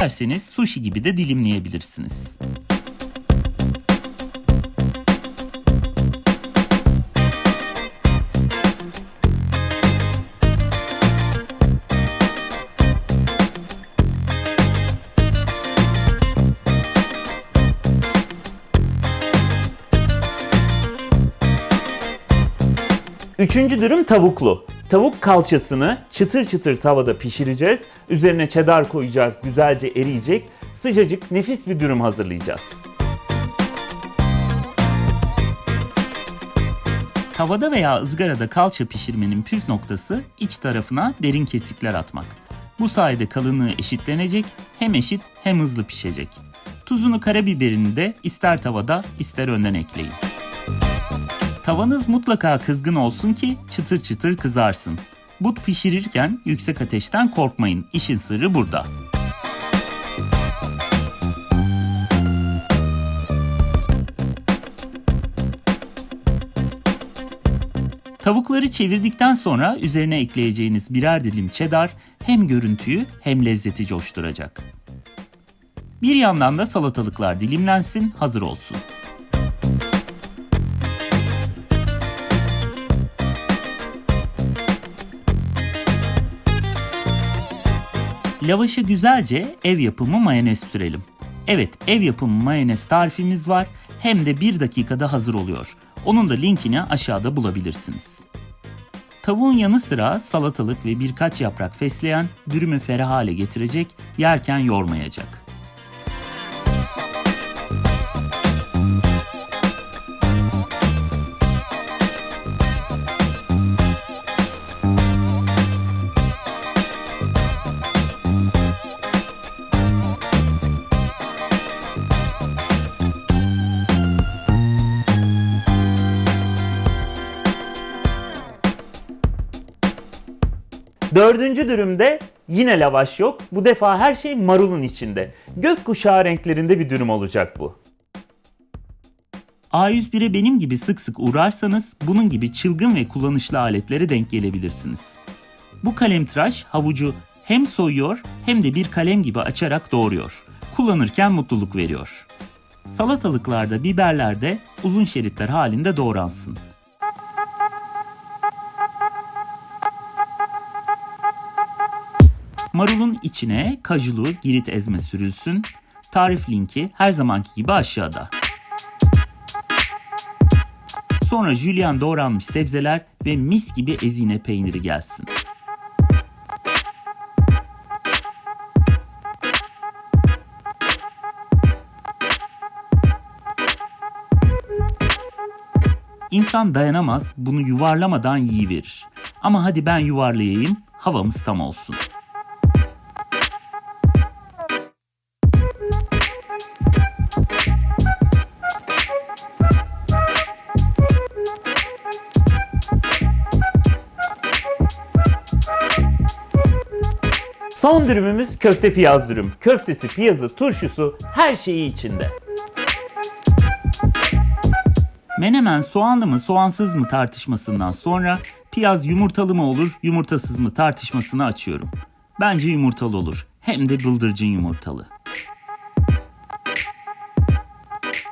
İsterseniz sushi gibi de dilimleyebilirsiniz. Üçüncü dürüm tavuklu. Tavuk kalçasını çıtır çıtır tavada pişireceğiz. Üzerine cheddar koyacağız, güzelce eriyecek. Sıcacık nefis bir dürüm hazırlayacağız. Tavada veya ızgarada kalça pişirmenin püf noktası iç tarafına derin kesikler atmak. Bu sayede kalınlığı eşitlenecek, hem eşit hem hızlı pişecek. Tuzunu karabiberini de ister tavada ister önden ekleyin. Tavanız mutlaka kızgın olsun ki çıtır çıtır kızarsın. But pişirirken yüksek ateşten korkmayın. İşin sırrı burada. Tavukları çevirdikten sonra üzerine ekleyeceğiniz birer dilim cheddar hem görüntüyü hem lezzeti coşturacak. Bir yandan da salatalıklar dilimlensin, hazır olsun. Lavaşa güzelce ev yapımı mayonez sürelim. Evet ev yapımı mayonez tarifimiz var hem de bir dakikada hazır oluyor. Onun da linkini aşağıda bulabilirsiniz. Tavuğun yanı sıra salatalık ve birkaç yaprak fesleğen dürümü ferah hale getirecek, yerken yormayacak. Dördüncü dürümde yine lavaş yok. Bu defa her şey marulun içinde. Gökkuşağı renklerinde bir dürüm olacak bu. A101'e benim gibi sık sık uğrarsanız bunun gibi çılgın ve kullanışlı aletlere denk gelebilirsiniz. Bu kalemtıraş havucu hem soyuyor hem de bir kalem gibi açarak doğruyor. Kullanırken mutluluk veriyor. Salatalıklarda, biberlerde uzun şeritler halinde doğransın. Marulun içine kajulu girit ezme sürülsün. Tarif linki her zamanki gibi aşağıda. Sonra jülyen doğranmış sebzeler ve mis gibi ezine peyniri gelsin. İnsan dayanamaz, bunu yuvarlamadan yiyiverir. Ama hadi ben yuvarlayayım, havamız tam olsun. Son dürümümüz köfte piyaz dürüm. Köftesi, piyazı, turşusu her şeyi içinde. Menemen soğanlı mı soğansız mı tartışmasından sonra piyaz yumurtalı mı olur yumurtasız mı tartışmasını açıyorum. Bence yumurtalı olur. Hem de bıldırcın yumurtalı.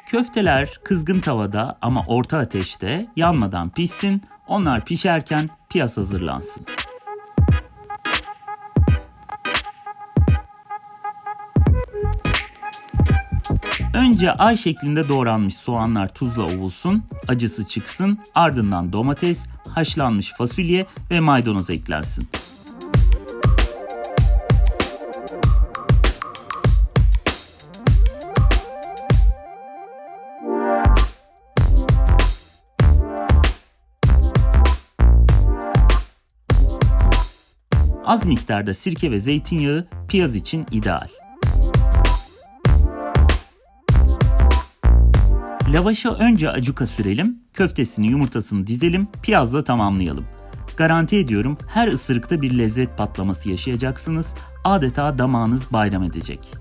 Köfteler kızgın tavada ama orta ateşte yanmadan pişsin. Onlar pişerken piyaz hazırlansın. Önce ay şeklinde doğranmış soğanlar tuzla ovulsun, acısı çıksın, ardından domates, haşlanmış fasulye ve maydanoz eklensin. Az miktarda sirke ve zeytinyağı piyaz için ideal. Lavaşa önce acuka sürelim, köftesini yumurtasını dizelim, piyazla tamamlayalım. Garanti ediyorum her ısırıkta bir lezzet patlaması yaşayacaksınız. Adeta damağınız bayram edecek.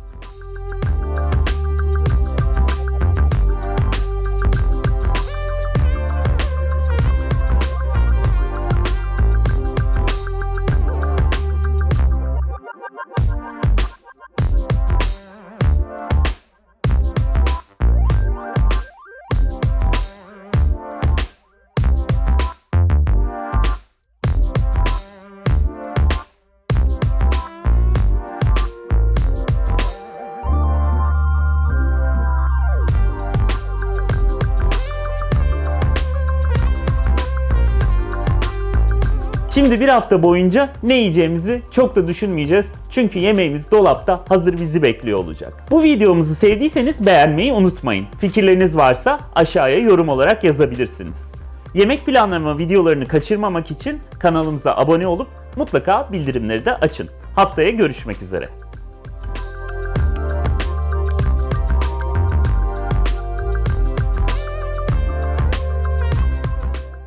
Şimdi bir hafta boyunca ne yiyeceğimizi çok da düşünmeyeceğiz. Çünkü yemeğimiz dolapta hazır bizi bekliyor olacak. Bu videomuzu sevdiyseniz beğenmeyi unutmayın. Fikirleriniz varsa aşağıya yorum olarak yazabilirsiniz. Yemek planlama videolarını kaçırmamak için kanalımıza abone olup mutlaka bildirimleri de açın. Haftaya görüşmek üzere.